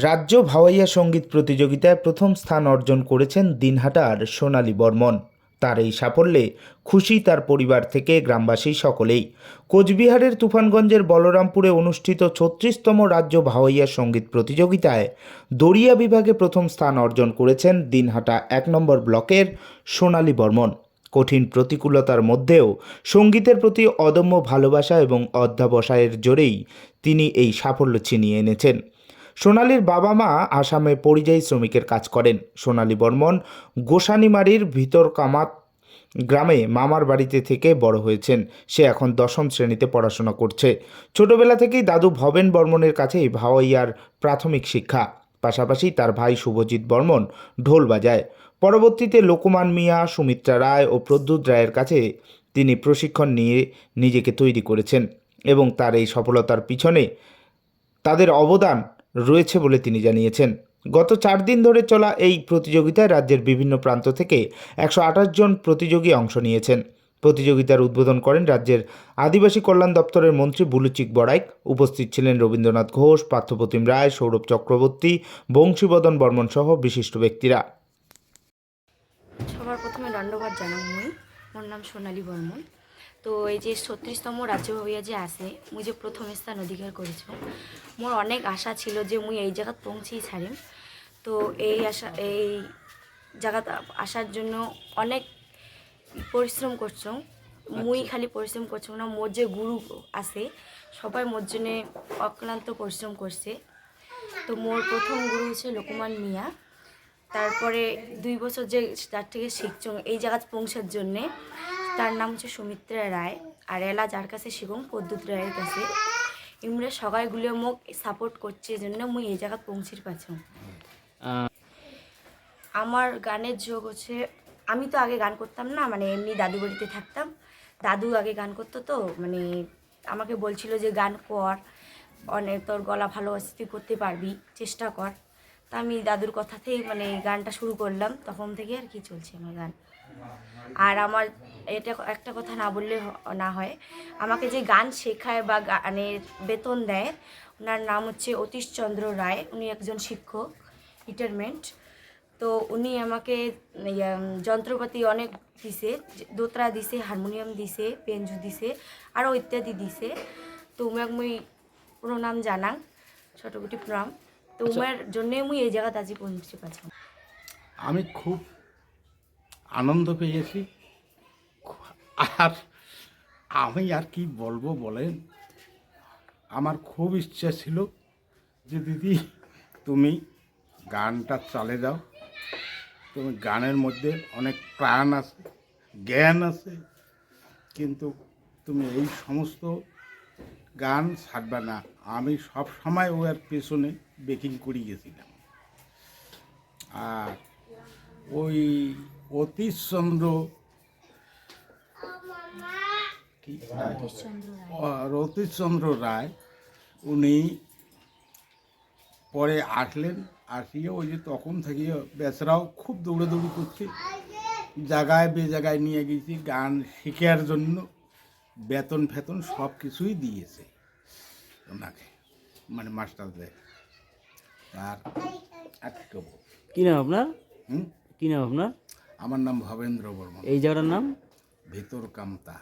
রাজ্য ভাওয়াইয়া সংগীত প্রতিযোগিতায় প্রথম স্থান অর্জন করেছেন দিনহাটার সোনালী বর্মন। তার এই সাফল্যে খুশি তার পরিবার থেকে গ্রামবাসী সকলেই। কোচবিহারের তুফানগঞ্জের বলরামপুরে অনুষ্ঠিত ছত্রিশতম রাজ্য ভাওয়াইয়া সংগীত প্রতিযোগিতায় দড়িয়া বিভাগে প্রথম স্থান অর্জন করেছেন দিনহাটা এক নম্বর ব্লকের সোনালী বর্মন। কঠিন প্রতিকূলতার মধ্যেও সঙ্গীতের প্রতি অদম্য ভালোবাসা এবং অধ্যাবসায়ের জোরেই তিনি এই সাফল্য ছিনিয়ে এনেছেন। সোনালীর বাবা মা আসামে পরিযায়ী শ্রমিকের কাজ করেন। সোনালী বর্মন গোসানিমারির ভিতর কামাত গ্রামে মামার বাড়িতে থেকে বড় হয়েছেন। সে এখন দশম শ্রেণীতে পড়াশোনা করছে। ছোটবেলা থেকেই দাদু ভবেন বর্মনের কাছেই ভাওয়াইয়ার প্রাথমিক শিক্ষা। পাশাপাশি তার ভাই শুভজিৎ বর্মন ঢোল বাজায়। পরবর্তীতে লোকমান মিয়া, সুমিত্রা রায় ও প্রদ্যুৎ রায়ের কাছে তিনি প্রশিক্ষণ নিয়ে নিজেকে তৈরি করেছেন এবং তার এই সফলতার পিছনে তাদের অবদান রয়েছে বলে তিনি জানিয়েছেন। গত চার দিন ধরে চলা এই প্রতিযোগিতায় রাজ্যের বিভিন্ন প্রান্ত থেকে একশো আঠাশ জন প্রতিযোগী অংশ নিয়েছেন। প্রতিযোগিতার উদ্বোধন করেন রাজ্যের আদিবাসী কল্যাণ দপ্তরের মন্ত্রী বুলুচিক বড়াইক। উপস্থিত ছিলেন রবীন্দ্রনাথ ঘোষ, পার্থপ্রতিম রায়, সৌরভ চক্রবর্তী, বংশীবদন বর্মন সহ বিশিষ্ট ব্যক্তিরা। সবার প্রথমে দণ্ডবাদ জানাম মুই মোর নাম সোনালী বর্মন। তো এই যে ছত্রিশতম রাজ্যভাবিয়া যে আছে মুই যে প্রথম স্থান অধিকার করেছ মোর অনেক আশা ছিল যে মুই এই জায়গাত পৌঁছেই ছাড়িম। তো এই আশা এই জায়গাত আসার জন্য অনেক পরিশ্রম করছ মুই খালি পরিশ্রম করছ না মোর যে গুরু আছে সবাই মোর জন্য অক্লান্ত পরিশ্রম করছে। তো মোর প্রথম গুরু হচ্ছে লোকমান মিয়া। তারপরে দুই বছর যে তার থেকে শিখছ এই জায়গায় পৌঁছার জন্যে তার নাম হচ্ছে সুমিত্রা রায়। আর এলা যার কাছে শিখুন পদ্যুৎ রায়ের কাছে। ইমরা সবাইগুলো মোক সাপোর্ট করছে জন্য মুই এই জায়গায় পৌঁছির পাচ্ছি। আমার গানের যোগ হচ্ছে, আমি তো আগে গান করতাম না মানে এমনি দাদু বাড়িতে থাকতাম। দাদু আগে গান করতো তো মানে আমাকে বলছিল যে, গান কর, অনেক তোর গলা ভালো আছে তুই করতে পারবি, চেষ্টা কর। তা আমি দাদুর কথাতেই মানে গানটা শুরু করলাম, তখন থেকে আর কি চলছে আমার গান। আর আমার এটা একটা কথা না বললে না হয়। আমাকে যে গান শেখায় বা গানের বেতন দেয়, ওনার নাম হচ্ছে অতীশচন্দ্র রায়, উনি একজন শিক্ষক রিটায়ারমেন্ট তো উনি আমাকে যন্ত্রপাতি অনেক দিছে দোতরা দিছে, হারমোনিয়াম দিছে পেঞ্জু দিছে, আরও ইত্যাদি দিছে। তো উমাক মুই প্রণাম জানাং, ছোটকুটি প্রণাম। তো উমার জন্যে মুই এই জায়গাতে আজি পৌঁছে পাচ্ছি আমি খুব আনন্দ পেয়েছি। আর আমি আর কি বলব বলেন? আমার খুব ইচ্ছা ছিল যে দিদি তুমি গানটা চালে যাও। তুমি গানের মধ্যে অনেক প্রাণ আছে জ্ঞান আছে। কিন্তু তুমি এই সমস্ত গান ছাড়বে না। আমি সব সময় ওর পেছনে বেকিং করে গেছিলাম। আর ওই অতীশচন্দ্র? রতীশচন্দ্র রায়, উনি পরে আসলেন, আসিয়ে ওই যে তখন থেকে বেচারাও খুব দৌড়াদৌড়ি করছে। জায়গায় বে জায়গায় নিয়ে গেছি গান শেখার জন্য। বেতন ফেতন সব কিছুই দিয়েছে ওনাকে মানে মাস্টারদের। আর আর কি করব? কি নাম আপনার? হুম? কি নাম আপনার? আমার নাম ভবেন্দ্র বর্মা এই জায়গাটার নাম? ভিতর কামতা